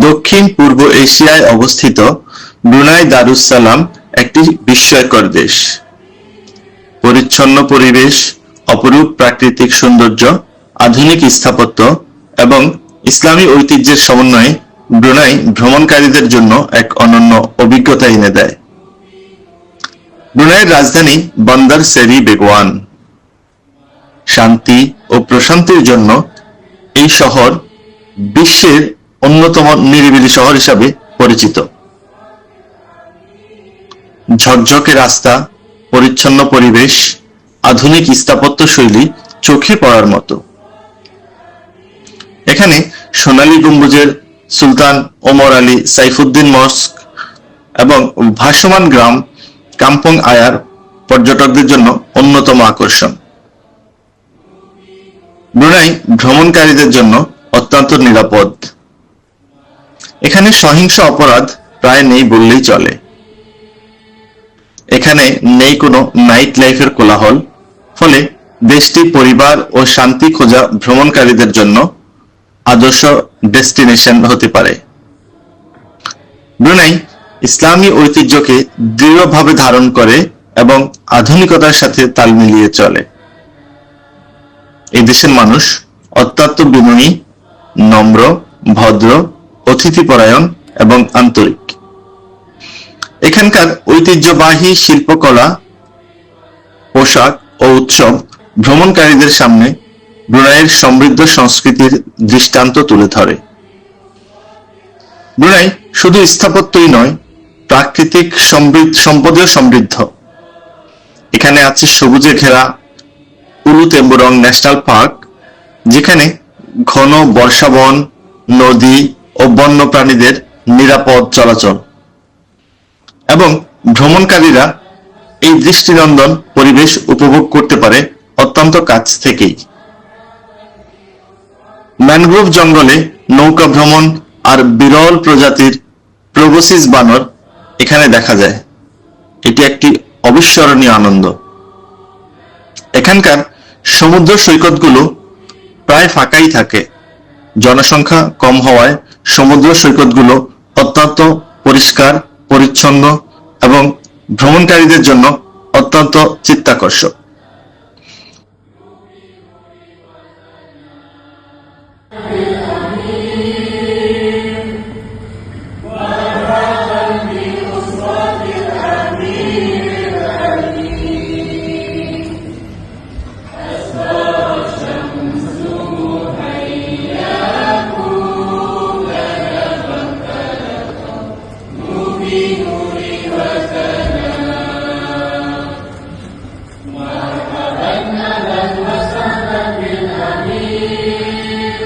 দক্ষিণ পূর্ব এশিয়ায় অবস্থিত ব্রুনাই দারুস-সালাম একটি বিস্ময়কর দেশ। পরিচ্ছন্ন পরিবেশ, অপরূপ প্রাকৃতিক সৌন্দর্য, আধুনিক স্থাপত্য এবং ইসলামী ঐতিহ্যের সমন্বয়ে ব্রুনাই ভ্রমণকারীদের জন্য এক অনন্য অভিজ্ঞতা এনে দেয়। ব্রুনাইয়ের রাজধানী বন্দর সেরি বেগওয়ান। শান্তি ও প্রশান্তির জন্য এই শহর বিশ্বের অন্যতম নিরিবিলি শহর হিসাবে পরিচিত। ঝকঝকে রাস্তা, পরিচ্ছন্ন পরিবেশ, আধুনিক স্থাপত্য শৈলী চোখে পড়ার মতো। এখানে সোনালী গম্বুজের সুলতান ওমর আলী সাইফুদ্দিন মস্ক এবং ভাসমান গ্রাম কাম্পং আয়ার পর্যটকদের জন্য অন্যতম আকর্ষণ। ব্রুনাই ভ্রমণকারীদের জন্য অত্যন্ত নিরাপদ। এখানে সহিংস অপরাধ প্রায় নেই বললেই চলে। এখানে নেই কোনো নাইট লাইফের কোলাহল, ফলে দেশটি পরিবার ও শান্তি খোঁজা ভ্রমণকারীদের জন্য আদর্শ ডেস্টিনেশন হতে পারে। ব্রুনাই ইসলামী ঐতিহ্যকে দৃঢ়ভাবে ধারণ করে এবং আধুনিকতার সাথে তাল মিলিয়ে চলে। এই দেশের মানুষ অত্যন্ত বিনয়ী, নম্র, ভদ্র, অতিথিপরায়ণ এবং আন্তরিক। এখানকার ঐতিহ্যবাহী শিল্পকলা, পোশাক ও উৎসব ভ্রমণকারীদের সামনে ব্রুনাইয়ের সমৃদ্ধ সংস্কৃতির দৃষ্টান্ত তুলে ধরে। ব্রুনাই শুধু স্থাপত্যই নয়, প্রাকৃতিক সমৃদ্ধ সম্পদেও সমৃদ্ধ। এখানে আছে সবুজে ঘেরা উলু তেম্বুরং ন্যাশনাল পার্ক, যেখানে ঘন বর্ষাবন, নদী ও বন্য প্রাণীদের নিরাপদ চলাচল এবং ভ্রমণকারীরা এই দৃষ্টিনন্দন পরিবেশ উপভোগ করতে পারে অত্যন্ত কাছ থেকেই। ম্যানগ্রোভ জঙ্গলে নৌকা ভ্রমণ আর বিরল প্রজাতির প্রবোসিস বানর এখানে দেখা যায়। এটি একটি অবিস্মরণীয় আনন্দ। এখানকার সমুদ্র সৈকতগুলো প্রায় ফাঁকাই থাকে। জনসংখ্যা কম হওয়ায় সমুদ্র সৈকতগুলো অত্যন্ত পরিষ্কার পরিচ্ছন্ন এবং ভ্রমণকারীদের জন্য অত্যন্ত চিত্তাকর্ষক Amen. وسبب الأمير